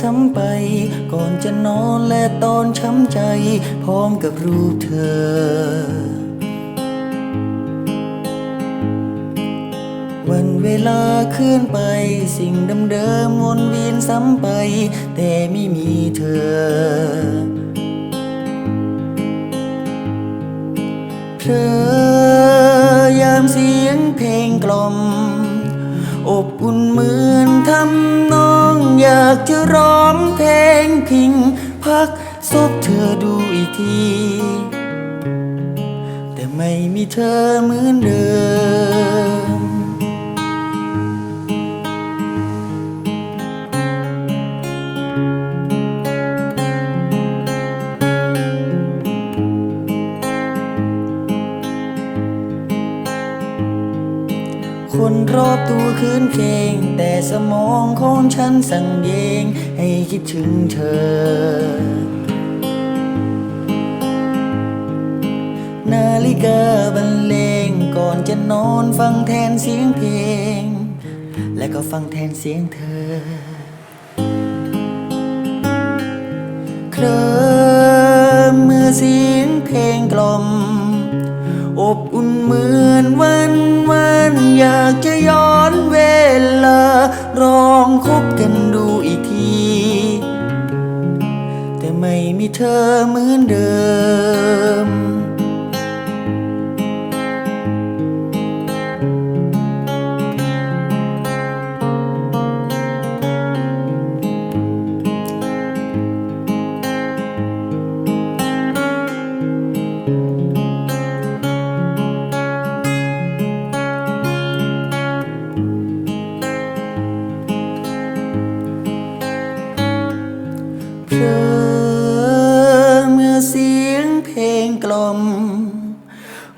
ซ้ำไป ก่อนจะนอนและตอนช้ำใจ พร้อมกับรูปเธอ วันเวลาเคลื่อนไป สิ่งเดิมๆวนเวียนซ้ำไป แต่ไม่มีเธอเพลอยามเสียงเพลงกล่อม อบอุ่นเหมือนทำน อยากจะร้องเพลงพิงพักซบเธอดูอีกที แต่ไม่มีเธอเหมือนเดิม คนรอบตัวคืนเพลงแต่สมองของฉันสั่งเยงให้คิดถึงเธอ นาฬิกาบรรเลงก่อนจะนอนฟังแทนเสียงเพลง และก็ฟังแทนเสียงเธอ เคลิ้มเมื่อเสียงเพลงกล่อม อบอุ่นเหมือนวันวัน อยากจะย้อนเวลาลองคบกันดูอีกที แต่ไม่มีเธอเหมือนเดิม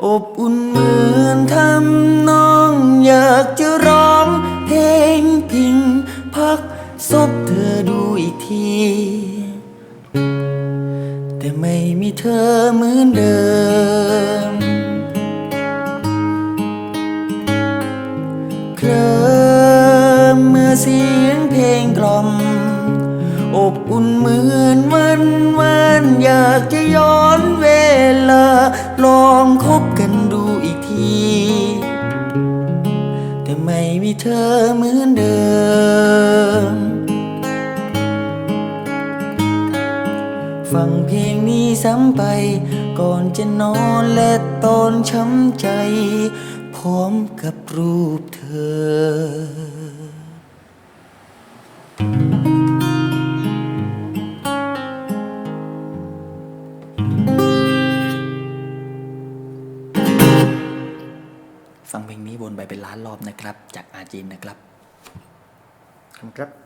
อบอุ่นเหมือนทำนองอยากจะร้องเพลงพิงพักซบเธอดูอีกที แต่ไม่มีเธอเหมือนเดิม เคลิมเมื่อเสียงเพลงกล่อม อบอุ่นเหมือนวันวันอยากจะย้อนเวลาลองคบ มีเธอเหมือนเดิม ฟังเพลงนี้ซ้ำไป ก่อนจะนอนและตอนช้ำใจ พร้อมกับรูปเธอ ฟังเพลงนี้วนไปเป็นล้านรอบนะครับ จากอาจินนะครับ ครับ